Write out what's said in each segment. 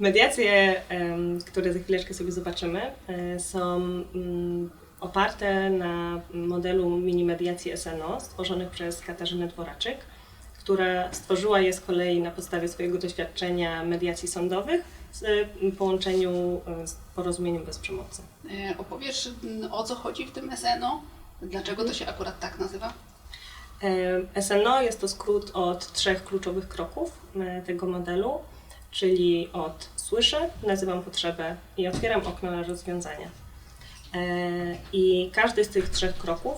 Mediacje, które za chwileczkę sobie zobaczymy, e, są mm, oparte na modelu mini mediacji SNO stworzonych przez Katarzynę Dworaczyk, która stworzyła je z kolei na podstawie swojego doświadczenia mediacji sądowych w połączeniu e, z porozumieniem bez przemocy. E, Opowiesz mm, o co chodzi w tym SNO? Dlaczego to się akurat tak nazywa? SNO jest to skrót od trzech kluczowych kroków tego modelu, czyli od słyszę, nazywam potrzebę i otwieram okno na rozwiązania. E, I każdy z tych trzech kroków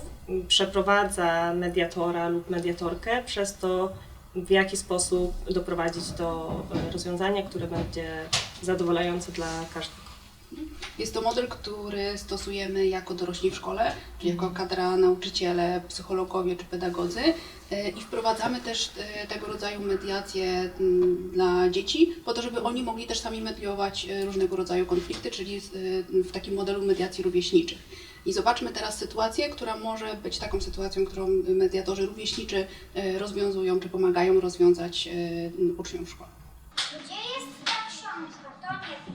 przeprowadza mediatora lub mediatorkę przez to, w jaki sposób doprowadzić do e, rozwiązania, które będzie zadowalające dla każdego. Jest to model, który stosujemy jako dorośli w szkole, czyli jako kadra nauczyciele, psychologowie czy pedagodzy E, i wprowadzamy też e, tego rodzaju mediacje mm, dla dzieci, po to, żeby oni mogli też sami mediować e, różnego rodzaju konflikty, czyli w takim modelu mediacji rówieśniczych. I zobaczmy teraz sytuację, która może być taką sytuacją, którą mediatorzy rówieśniczy rozwiązują czy pomagają rozwiązać uczniom w szkole. Gdzie jest ta książka? To nie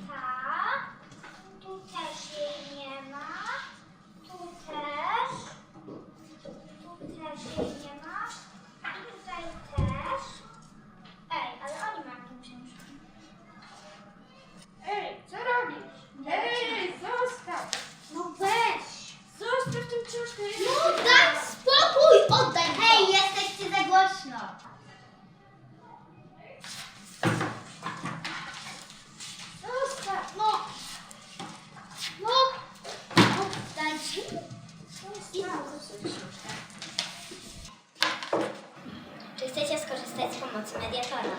pomocy mediatora?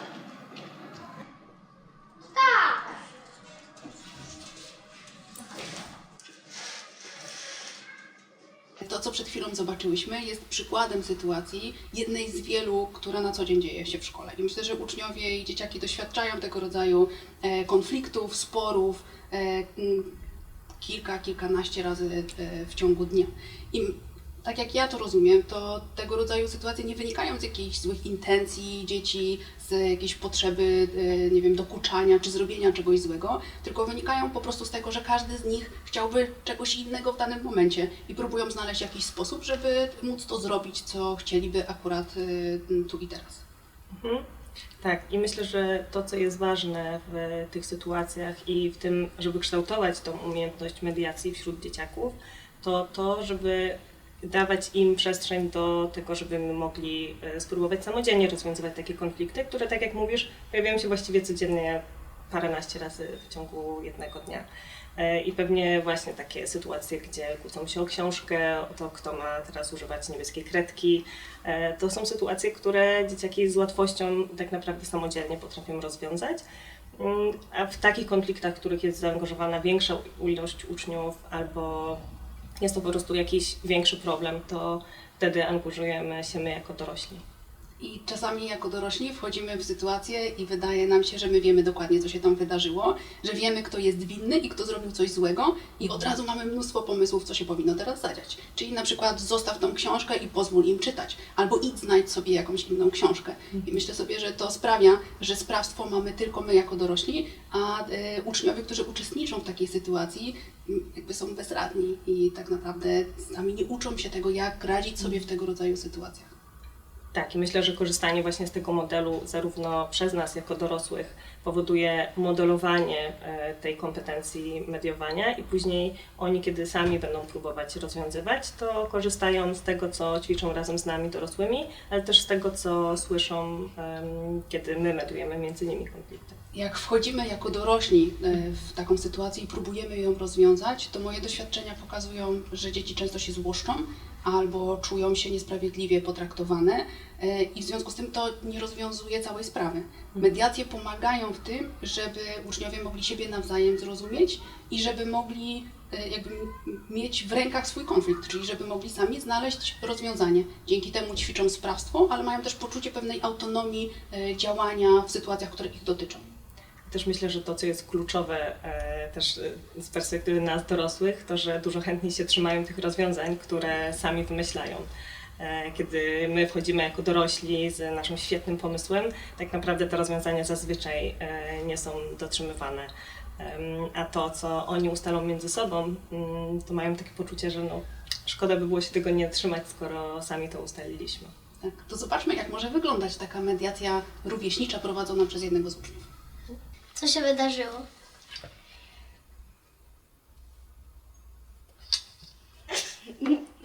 Tak. To, co przed chwilą zobaczyłyśmy, jest przykładem sytuacji, jednej z wielu, która na co dzień dzieje się w szkole. I myślę, że uczniowie i dzieciaki doświadczają tego rodzaju e, konfliktów, sporów e, kilka, kilkanaście razy e, w ciągu dnia. I tak jak ja to rozumiem, to tego rodzaju sytuacje nie wynikają z jakichś złych intencji dzieci, z jakiejś potrzeby, e, nie wiem, dokuczania czy zrobienia czegoś złego, tylko wynikają po prostu z tego, że każdy z nich chciałby czegoś innego w danym momencie i próbują znaleźć jakiś sposób, żeby móc to zrobić, co chcieliby akurat e, tu i teraz. Mhm. Tak, i myślę, że to, co jest ważne w tych sytuacjach i w tym, żeby kształtować tą umiejętność mediacji wśród dzieciaków, to to, żeby dawać im przestrzeń do tego, żeby mogli e, spróbować samodzielnie rozwiązywać takie konflikty, które, tak jak mówisz, pojawiają się właściwie codziennie paręnaście razy w ciągu jednego dnia. E, I pewnie właśnie takie sytuacje, gdzie kłócą się o książkę, o to, kto ma teraz używać niebieskiej kredki, e, to są sytuacje, które dzieciaki z łatwością tak naprawdę samodzielnie potrafią rozwiązać. Mm, A w takich konfliktach, w których jest zaangażowana większa ilość uczniów albo jest to po prostu jakiś większy problem, to wtedy angażujemy się my jako dorośli. I czasami jako dorośli wchodzimy w sytuację i wydaje nam się, że my wiemy dokładnie, co się tam wydarzyło, że wiemy, kto jest winny i kto zrobił coś złego i od razu mamy mnóstwo pomysłów, co się powinno teraz zadziać. Czyli na przykład zostaw tą książkę i pozwól im czytać, albo idź znajdź sobie jakąś inną książkę. I myślę sobie, że to sprawia, że sprawstwo mamy tylko my jako dorośli, a e, uczniowie, którzy uczestniczą w takiej sytuacji, jakby są bezradni i tak naprawdę sami nie uczą się tego, jak radzić sobie w tego rodzaju sytuacjach. Tak, i myślę, że korzystanie właśnie z tego modelu zarówno przez nas jako dorosłych powoduje modelowanie e, tej kompetencji mediowania i później oni, kiedy sami będą próbować rozwiązywać, to korzystają z tego, co ćwiczą razem z nami dorosłymi, ale też z tego, co słyszą, kiedy my mediujemy między nimi konflikty. Jak wchodzimy jako dorośli e, w taką sytuację i próbujemy ją rozwiązać, to moje doświadczenia pokazują, że dzieci często się złoszczą albo czują się niesprawiedliwie potraktowane e, i w związku z tym to nie rozwiązuje całej sprawy. Mediacje pomagają w tym, żeby uczniowie mogli siebie nawzajem zrozumieć i żeby mogli e, jakby mieć w rękach swój konflikt, czyli żeby mogli sami znaleźć rozwiązanie. Dzięki temu ćwiczą sprawstwo, ale mają też poczucie pewnej autonomii e, działania w sytuacjach, które ich dotyczą. Też myślę, że to, co jest kluczowe e, też e, z perspektywy nas dorosłych, to, że dużo chętniej się trzymają tych rozwiązań, które sami wymyślają. e, kiedy my wchodzimy jako dorośli z naszym świetnym pomysłem, tak naprawdę te rozwiązania zazwyczaj nie są dotrzymywane. A to, co oni ustalą między sobą, mm, to mają takie poczucie, że no, szkoda by było się tego nie trzymać, skoro sami to ustaliliśmy. Tak, to zobaczmy, jak może wyglądać taka mediacja rówieśnicza prowadzona przez jednego z uczniów. Co się wydarzyło?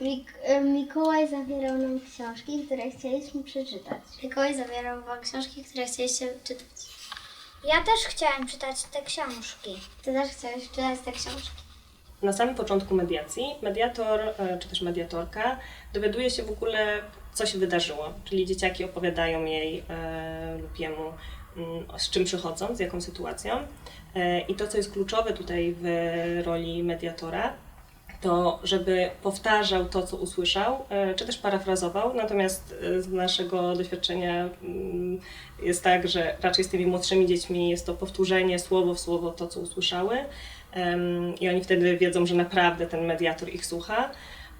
Mik- e, Mikołaj zawierał nam książki, które chcieliśmy przeczytać. Mikołaj zabierał wam książki, które chcieliście czytać. Ja też chciałem czytać te książki. Ty też chciałeś czytać te książki. Na samym początku mediacji mediator e, czy też mediatorka dowiaduje się w ogóle, co się wydarzyło. Czyli dzieciaki opowiadają jej e, lub jemu, z czym przychodzą, z jaką sytuacją. E, I to, co jest kluczowe tutaj w roli mediatora, to żeby powtarzał to, co usłyszał, e, czy też parafrazował. Natomiast e, z naszego doświadczenia mm, jest tak, że raczej z tymi młodszymi dziećmi jest to powtórzenie słowo w słowo to, co usłyszały. I oni wtedy wiedzą, że naprawdę ten mediator ich słucha.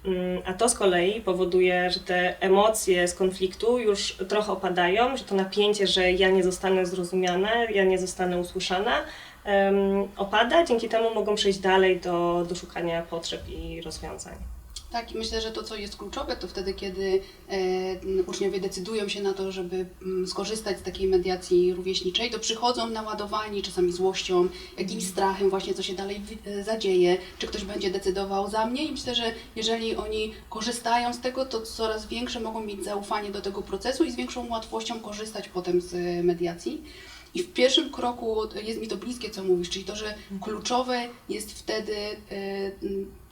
Mm, A to z kolei powoduje, że te emocje z konfliktu już trochę opadają, że to napięcie, że ja nie zostanę zrozumiana, ja nie zostanę usłyszana, opada. Dzięki temu mogą przejść dalej do, do szukania potrzeb i rozwiązań. Tak, i myślę, że to, co jest kluczowe, to wtedy, kiedy e, uczniowie decydują się na to, żeby mm, skorzystać z takiej mediacji rówieśniczej, to przychodzą naładowani czasami złością, jakimś strachem właśnie, co się dalej e, zadzieje, czy ktoś będzie decydował za mnie. I myślę, że jeżeli oni korzystają z tego, to coraz większe mogą mieć zaufanie do tego procesu i z większą łatwością korzystać potem z e, mediacji. I w pierwszym kroku jest mi to bliskie, co mówisz, czyli to, że kluczowe jest wtedy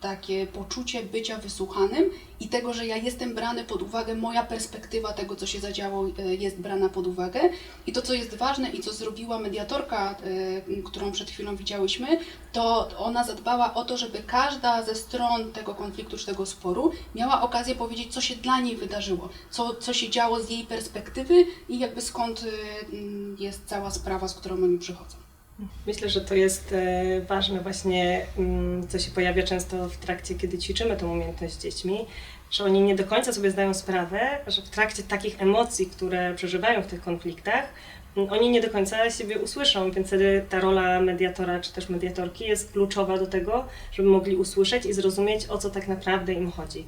takie poczucie bycia wysłuchanym i tego, że ja jestem brany pod uwagę, moja perspektywa tego, co się zadziało, e, jest brana pod uwagę. I to, co jest ważne i co zrobiła mediatorka, e, którą przed chwilą widziałyśmy, to ona zadbała o to, żeby każda ze stron tego konfliktu czy tego sporu miała okazję powiedzieć, co się dla niej wydarzyło, co, co się działo z jej perspektywy i jakby skąd e, jest cała sprawa, z którą oni przychodzą. Myślę, że to jest e, ważne właśnie, mm, co się pojawia często w trakcie, kiedy ćwiczymy tę umiejętność z dziećmi, że oni nie do końca sobie zdają sprawę, że w trakcie takich emocji, które przeżywają w tych konfliktach, mm, oni nie do końca siebie usłyszą, więc wtedy ta rola mediatora czy też mediatorki jest kluczowa do tego, żeby mogli usłyszeć i zrozumieć, o co tak naprawdę im chodzi.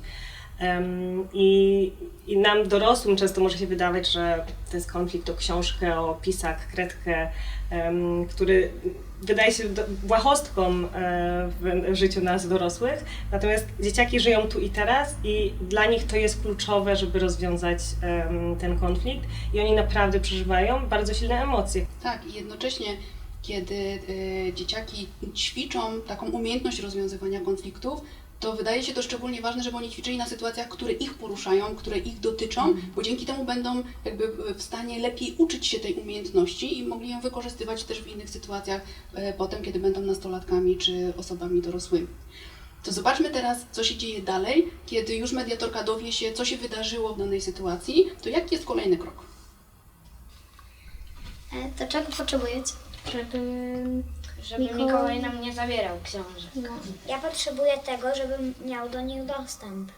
I, I nam dorosłym często może się wydawać, że to jest konflikt o książkę, o pisak, kredkę, który wydaje się błahostką e, w, życiu nas dorosłych. Natomiast dzieciaki żyją tu i teraz i dla nich to jest kluczowe, żeby rozwiązać ten konflikt i oni naprawdę przeżywają bardzo silne emocje. Tak, i jednocześnie, kiedy y, dzieciaki ćwiczą taką umiejętność rozwiązywania konfliktów, to wydaje się to szczególnie ważne, żeby oni ćwiczyli na sytuacjach, które ich poruszają, które ich dotyczą, bo dzięki temu będą jakby w stanie lepiej uczyć się tej umiejętności i mogli ją wykorzystywać też w innych sytuacjach e, potem, kiedy będą nastolatkami czy osobami dorosłymi. To zobaczmy teraz, co się dzieje dalej, kiedy już mediatorka dowie się, co się wydarzyło w danej sytuacji, to jaki jest kolejny krok? E, to czego potrzebujecie? Żeby Żeby Mikołaj- Mikołaj nam nie zabierał książek. no, Ja potrzebuję tego, żebym miał do nich dostęp.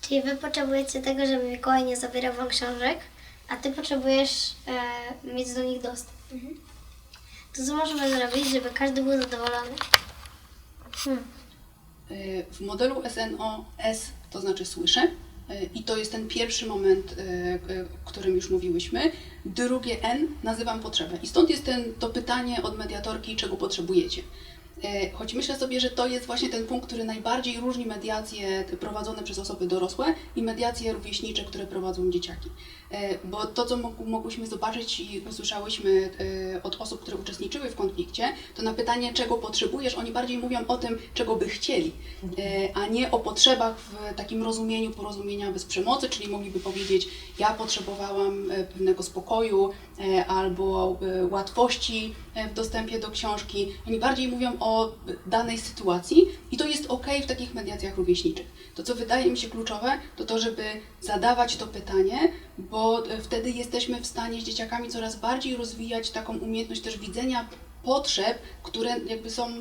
Czyli wy potrzebujecie tego, żeby Mikołaj nie zabierał wam książek, a ty potrzebujesz e, mieć do nich dostęp. To co możemy zrobić, żeby każdy był zadowolony? Y, W modelu SNO S to znaczy słyszę i to jest ten pierwszy moment, y, y, o którym już mówiłyśmy. Drugie N nazywam potrzebę i stąd jest ten, to pytanie od mediatorki, czego potrzebujecie. Y, Choć myślę sobie, że to jest właśnie ten punkt, który najbardziej różni mediacje prowadzone przez osoby dorosłe i mediacje rówieśnicze, które prowadzą dzieciaki. E, Bo to, co mog- mogłyśmy zobaczyć i usłyszałyśmy e, od osób, które uczestniczyły w konflikcie, to na pytanie, czego potrzebujesz, oni bardziej mówią o tym, czego by chcieli, e, a nie o potrzebach w takim rozumieniu porozumienia bez przemocy, czyli mogliby powiedzieć, ja potrzebowałam e, pewnego spokoju e, albo e, łatwości e, w dostępie do książki. Oni bardziej mówią o danej sytuacji i to jest ok w takich mediacjach rówieśniczych. To, co wydaje mi się kluczowe, to to, żeby zadawać to pytanie, bo e, wtedy jesteśmy w stanie z dzieciakami coraz bardziej rozwijać taką umiejętność też widzenia potrzeb, które jakby są e,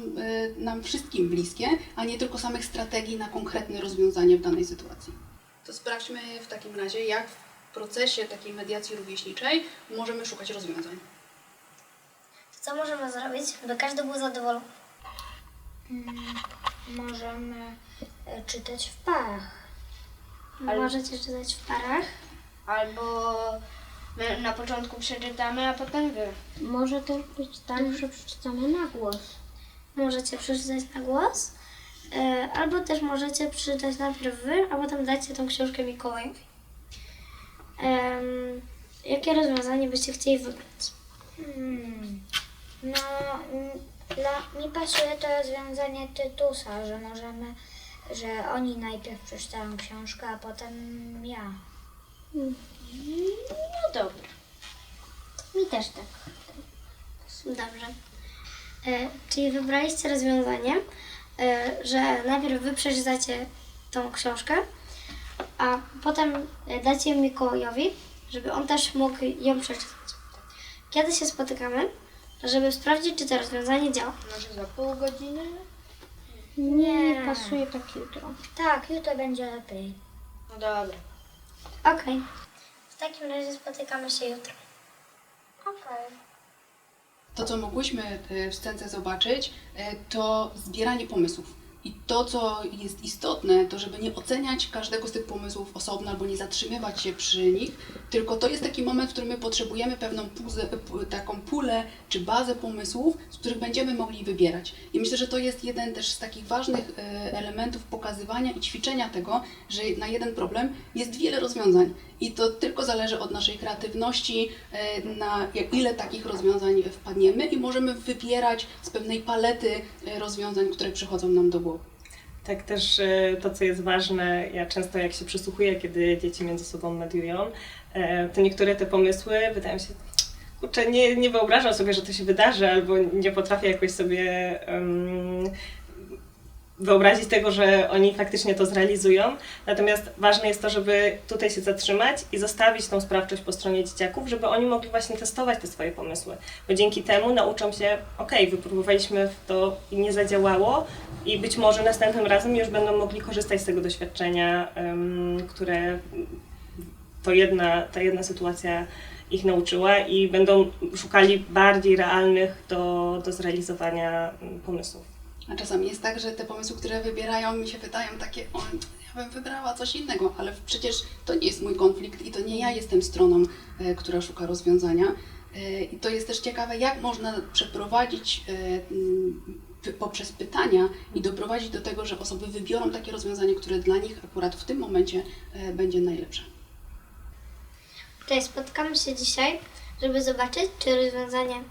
nam wszystkim bliskie, a nie tylko samych strategii na konkretne rozwiązanie w danej sytuacji. To sprawdźmy w takim razie, jak w procesie takiej mediacji rówieśniczej możemy szukać rozwiązań. Co możemy zrobić, by każdy był zadowolony? Możemy e, czytać w parach. Możecie czytać w parach. Albo my na początku przeczytamy, a potem wy. Może też być tak, że przeczytamy na głos. Możecie przeczytać na głos. e, Albo też możecie przeczytać najpierw wy, a potem dacie tą książkę Mikołajowi. Em, jakie rozwiązanie byście chcieli wybrać? Hmm. No, mm, dla mi pasuje to rozwiązanie Tytusa, że możemy, że oni najpierw przeczytają książkę, a potem ja. No dobra. Mi też tak. Dobrze. E, czyli wybraliście rozwiązanie, e, że najpierw wy przeczytacie tą książkę, a potem dacie Mikołajowi, żeby on też mógł ją przeczytać. Kiedy się spotykamy, żeby sprawdzić, czy to rozwiązanie działa? Może za pół godziny? Nie, pasuje tak jutro. Tak, jutro będzie lepiej. No dobra. Okej. W takim razie spotykamy się jutro. Okej. To, co mogłyśmy e, w scence zobaczyć, e, to zbieranie pomysłów. I to, co jest istotne, to żeby nie oceniać każdego z tych pomysłów osobno albo nie zatrzymywać się przy nich, tylko to jest taki moment, w którym my potrzebujemy pewną puzę, taką pulę czy bazę pomysłów, z których będziemy mogli wybierać. I myślę, że to jest jeden też z takich ważnych e, elementów pokazywania i ćwiczenia tego, że na jeden problem jest wiele rozwiązań. I to tylko zależy od naszej kreatywności, e, na ile takich rozwiązań wpadniemy i możemy wybierać z pewnej palety e, rozwiązań, które przychodzą nam do głowy. Tak też e, to, co jest ważne, ja często jak się przysłuchuję, kiedy dzieci między sobą mediują, e, to niektóre te pomysły wydają się, kurczę, nie, nie wyobrażam sobie, że to się wydarzy, albo nie potrafię jakoś sobie em, wyobrazić tego, że oni faktycznie to zrealizują. Natomiast ważne jest to, żeby tutaj się zatrzymać i zostawić tą sprawczość po stronie dzieciaków, żeby oni mogli właśnie testować te swoje pomysły. Bo dzięki temu nauczą się, okej, wypróbowaliśmy to i nie zadziałało i być może następnym razem już będą mogli korzystać z tego doświadczenia, które to jedna, ta jedna sytuacja ich nauczyła i będą szukali bardziej realnych do, do zrealizowania mm, pomysłów. A czasami jest tak, że te pomysły, które wybierają, mi się wydają takie, o, ja bym wybrała coś innego, ale przecież to nie jest mój konflikt i to nie ja jestem stroną, e, która szuka rozwiązania. E, I to jest też ciekawe, jak można przeprowadzić e, poprzez pytania i doprowadzić do tego, że osoby wybiorą takie rozwiązanie, które dla nich akurat w tym momencie będzie najlepsze. Cześć, spotkamy się dzisiaj, żeby zobaczyć, czy rozwiązanie,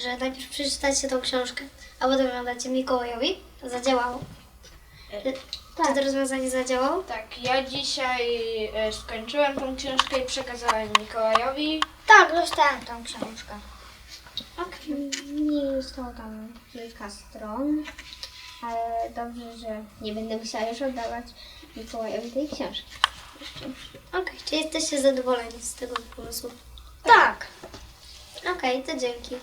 że najpierw przeczytacie tą książkę, a potem ją dacie Mikołajowi, zadziałało. Czy, czy to rozwiązanie zadziałało? Tak, ja dzisiaj e, skończyłem tą książkę i przekazałem Mikołajowi. Tak, dostałam tą książkę. Okej. Mi zostało tam kilka stron, ale dobrze, że nie będę musiała już oddawać Mikołajowi tej książki. Okej, czy jesteście zadowoleni z tego pomysłu? Tak. Okej, to dzięki.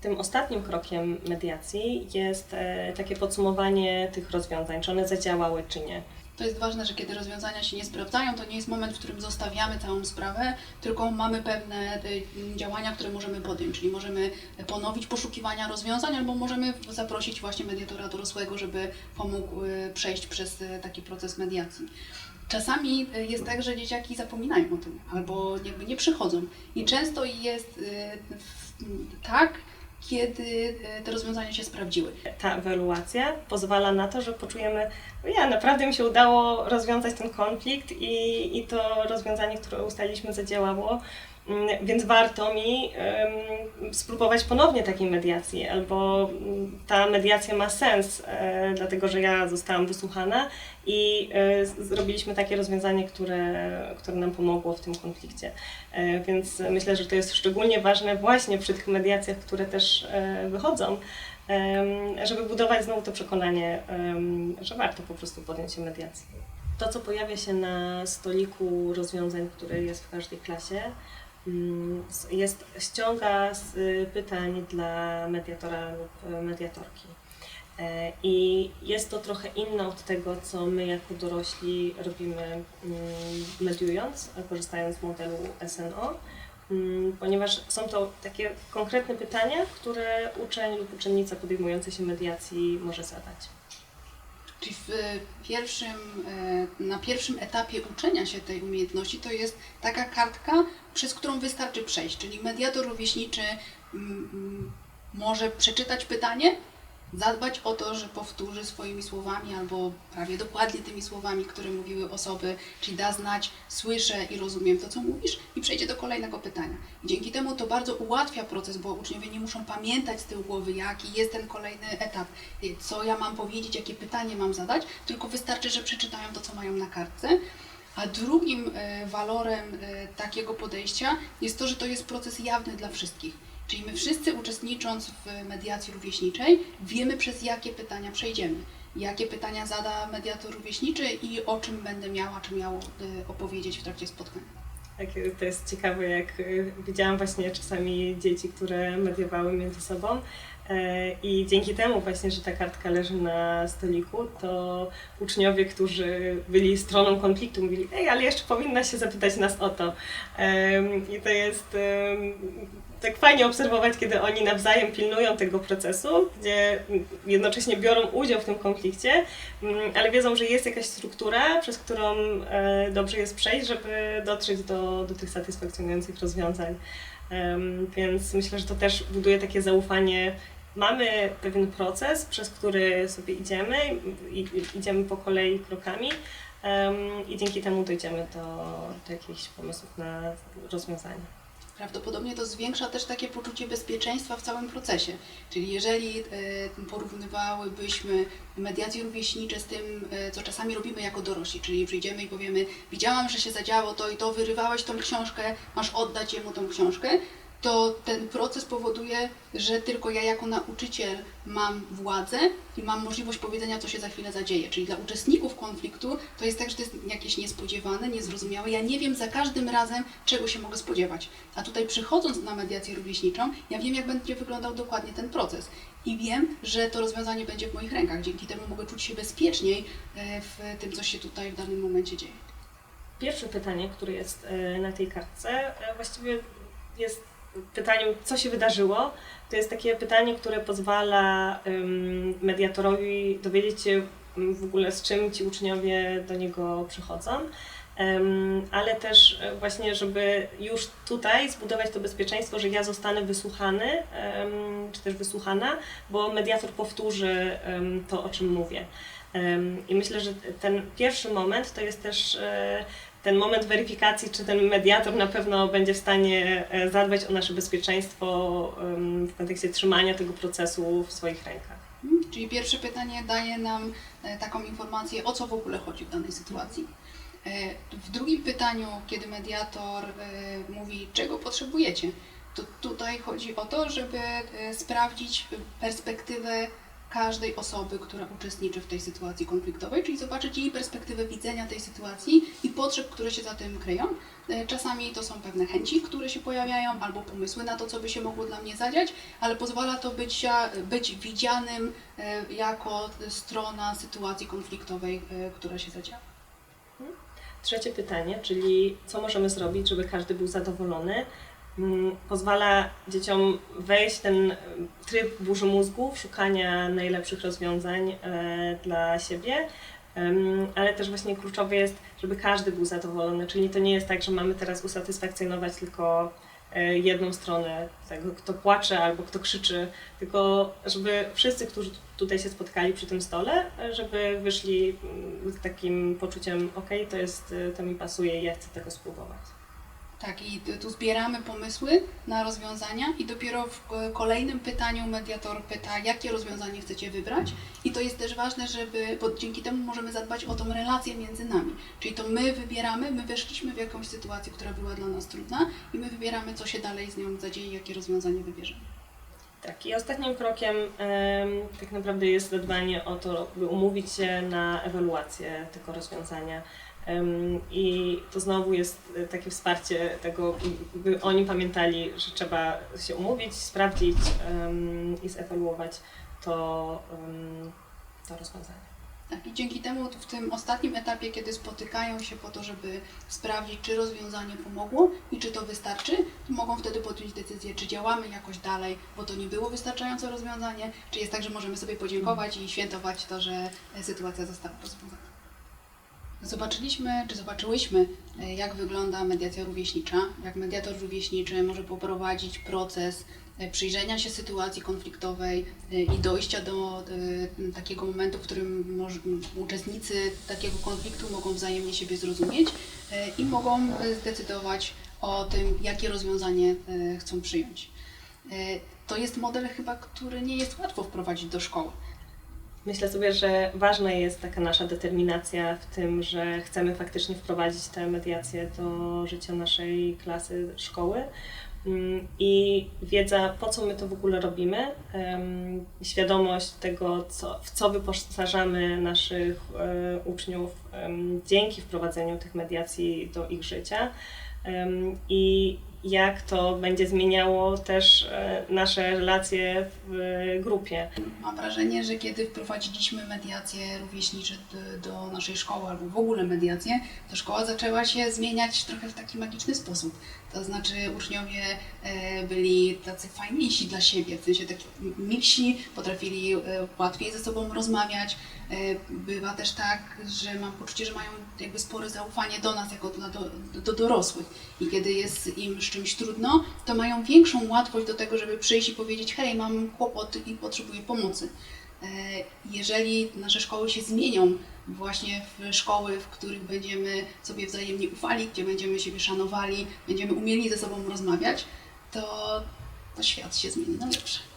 Tym ostatnim krokiem mediacji jest e, takie podsumowanie tych rozwiązań, czy one zadziałały, czy nie. To jest ważne, że kiedy rozwiązania się nie sprawdzają, to nie jest moment, w którym zostawiamy całą sprawę, tylko mamy pewne y, działania, które możemy podjąć, czyli możemy ponowić poszukiwania rozwiązań, albo możemy zaprosić właśnie mediatora dorosłego, żeby pomógł y, przejść przez y, taki proces mediacji. Czasami y, jest tak, że dzieciaki zapominają o tym, albo jakby nie przychodzą. I często jest y, tak, kiedy y, te rozwiązania się sprawdziły. Ta ewaluacja pozwala na to, że poczujemy, no ja naprawdę mi się udało rozwiązać ten konflikt i, i to rozwiązanie, które ustaliliśmy, zadziałało. Mm, Więc warto mi em, spróbować ponownie takiej mediacji, albo mm, ta mediacja ma sens, e, dlatego że ja zostałam wysłuchana i e, zrobiliśmy takie rozwiązanie, które, które nam pomogło w tym konflikcie. E, Więc myślę, że to jest szczególnie ważne właśnie przy tych mediacjach, które też e, wychodzą, żeby budować znowu to przekonanie, że warto po prostu podjąć się mediacji. To, co pojawia się na stoliku rozwiązań, które jest w każdej klasie, mm, jest, ściąga z pytań dla mediatora lub mediatorki. E, I jest to trochę inne od tego, co my jako dorośli robimy mm, mediując, korzystając z modelu SNO, mm, ponieważ są to takie konkretne pytania, które uczeń lub uczennica podejmujący się mediacji może zadać. Czyli w pierwszym, e, na pierwszym etapie uczenia się tej umiejętności to jest taka kartka, przez którą wystarczy przejść. Czyli mediator rówieśniczy mm, może przeczytać pytanie, zadbać o to, że powtórzy swoimi słowami albo prawie dokładnie tymi słowami, które mówiły osoby, czyli da znać, słyszę i rozumiem to, co mówisz i przejdzie do kolejnego pytania. Dzięki temu to bardzo ułatwia proces, bo uczniowie nie muszą pamiętać z tyłu głowy, jaki jest ten kolejny etap, co ja mam powiedzieć, jakie pytanie mam zadać, tylko wystarczy, że przeczytają to, co mają na kartce. A drugim e, walorem e, takiego podejścia jest to, że to jest proces jawny dla wszystkich. Czyli my wszyscy uczestnicząc w mediacji rówieśniczej wiemy przez jakie pytania przejdziemy. Jakie pytania zada mediator rówieśniczy i o czym będę miała, czy miał e, opowiedzieć w trakcie spotkania. Tak, to jest ciekawe, jak y, widziałam właśnie czasami dzieci, które mediowały między sobą e, i dzięki temu właśnie, że ta kartka leży na stoliku, to uczniowie, którzy byli stroną konfliktu, mówili, ej, ale jeszcze powinna się zapytać nas o to. I to jest tak fajnie obserwować, kiedy oni nawzajem pilnują tego procesu, gdzie jednocześnie biorą udział w tym konflikcie, mm, ale wiedzą, że jest jakaś struktura, przez którą e, dobrze jest przejść, żeby dotrzeć do, do tych satysfakcjonujących rozwiązań. Więc myślę, że to też buduje takie zaufanie. Mamy pewien proces, przez który sobie idziemy i, idziemy po kolei krokami i dzięki temu dojdziemy do, do jakichś pomysłów na rozwiązanie. Prawdopodobnie to zwiększa też takie poczucie bezpieczeństwa w całym procesie. Czyli jeżeli e, porównywałybyśmy mediacje rówieśnicze z tym, e, co czasami robimy jako dorośli, czyli przyjdziemy i powiemy, widziałam, że się zadziało to i to, wyrywałeś tą książkę, masz oddać jemu tą książkę, to ten proces powoduje, że tylko ja jako nauczyciel mam władzę i mam możliwość powiedzenia, co się za chwilę zadzieje. Czyli dla uczestników konfliktu to jest tak, że to jest jakieś niespodziewane, niezrozumiałe. Ja nie wiem za każdym razem, czego się mogę spodziewać. A tutaj przychodząc na mediację rówieśniczą, ja wiem, jak będzie wyglądał dokładnie ten proces. I wiem, że to rozwiązanie będzie w moich rękach. Dzięki temu mogę czuć się bezpieczniej e, w tym, co się tutaj w danym momencie dzieje. Pierwsze pytanie, które jest e, na tej kartce, e, właściwie jest pytaniem, co się wydarzyło. To jest takie pytanie, które pozwala mediatorowi dowiedzieć się w ogóle, z czym ci uczniowie do niego przychodzą. Ale też e, właśnie, żeby już tutaj zbudować to bezpieczeństwo, że ja zostanę wysłuchany, czy też wysłuchana, bo mediator powtórzy to, o czym mówię. I myślę, że ten pierwszy moment to jest też e, ten moment weryfikacji, czy ten mediator na pewno będzie w stanie e, zadbać o nasze bezpieczeństwo w kontekście trzymania tego procesu w swoich rękach. Mhm. Czyli pierwsze pytanie daje nam e, taką informację, o co w ogóle chodzi w danej sytuacji. E, W drugim pytaniu, kiedy mediator mówi, czego potrzebujecie, to tutaj chodzi o to, żeby sprawdzić perspektywę każdej osoby, która uczestniczy w tej sytuacji konfliktowej, czyli zobaczyć jej perspektywę widzenia tej sytuacji i potrzeb, które się za tym kryją. E, Czasami to są pewne chęci, które się pojawiają, albo pomysły na to, co by się mogło dla mnie zadziać, ale pozwala to być, być widzianym e, jako strona sytuacji konfliktowej, e, która się zadziała. Trzecie pytanie, czyli co możemy zrobić, żeby każdy był zadowolony, pozwala dzieciom wejść w ten tryb burzy mózgów, szukania najlepszych rozwiązań e, dla siebie. Ale też właśnie kluczowe jest, żeby każdy był zadowolony, czyli to nie jest tak, że mamy teraz usatysfakcjonować tylko e, jedną stronę, tego, kto płacze albo kto krzyczy, tylko żeby wszyscy, którzy tutaj się spotkali przy tym stole, e, żeby wyszli mm, z takim poczuciem, ok, to jest, e, to mi pasuje ja chcę tego spróbować. Tak, i tu- zbieramy pomysły na rozwiązania i dopiero w e, kolejnym pytaniu mediator pyta, jakie rozwiązanie chcecie wybrać. I to jest też ważne, żeby, bo dzięki temu możemy zadbać o tą relację między nami. Czyli to my wybieramy, my weszliśmy w jakąś sytuację, która była dla nas trudna i my wybieramy, co się dalej z nią zadzieje, jakie rozwiązanie wybierzemy. Tak, i ostatnim krokiem em, tak naprawdę jest zadbanie o to, by umówić się na ewaluację tego rozwiązania. I to znowu jest e, takie wsparcie tego, by oni pamiętali, że trzeba się umówić, sprawdzić i zewaluować to, to rozwiązanie. Tak, i dzięki temu w tym ostatnim etapie, kiedy spotykają się po to, żeby sprawdzić, czy rozwiązanie pomogło i czy to wystarczy, to mogą wtedy podjąć decyzję, czy działamy jakoś dalej, bo to nie było wystarczające rozwiązanie, czy jest tak, że możemy sobie podziękować i świętować to, że e, sytuacja została rozwiązana. Zobaczyliśmy, czy zobaczyłyśmy, e, jak wygląda mediacja rówieśnicza, jak mediator rówieśniczy może poprowadzić proces e, przyjrzenia się sytuacji konfliktowej e, i dojścia do takiego momentu, w którym uczestnicy takiego konfliktu mogą wzajemnie siebie zrozumieć i mogą zdecydować o tym, jakie rozwiązanie chcą przyjąć. To jest model chyba, który nie jest łatwo wprowadzić do szkoły. Myślę sobie, że ważna jest taka nasza determinacja w tym, że chcemy faktycznie wprowadzić tę mediację do życia naszej klasy szkoły. Mm, I wiedza, po co my to w ogóle robimy, świadomość tego, co, w co wyposażamy naszych e, uczniów dzięki wprowadzeniu tych mediacji do ich życia i jak to będzie zmieniało też e, nasze relacje w grupie. Mam wrażenie, że kiedy wprowadziliśmy mediację rówieśnicze do, do naszej szkoły, albo w ogóle mediację, to szkoła zaczęła się zmieniać trochę w taki magiczny sposób. To znaczy uczniowie e, byli tacy fajniejsi dla siebie, w sensie taki milsi, potrafili e, łatwiej ze sobą rozmawiać. E, bywa też tak, że mam poczucie, że mają jakby spore zaufanie do nas jako do, do, do dorosłych. I kiedy jest im z czymś trudno, to mają większą łatwość do tego, żeby przyjść i powiedzieć: Hej, mam kłopot i potrzebuję pomocy. Jeżeli nasze szkoły się zmienią właśnie w szkoły, w których będziemy sobie wzajemnie ufali, gdzie będziemy siebie szanowali, będziemy umieli ze sobą rozmawiać, to, to świat się zmieni na lepsze.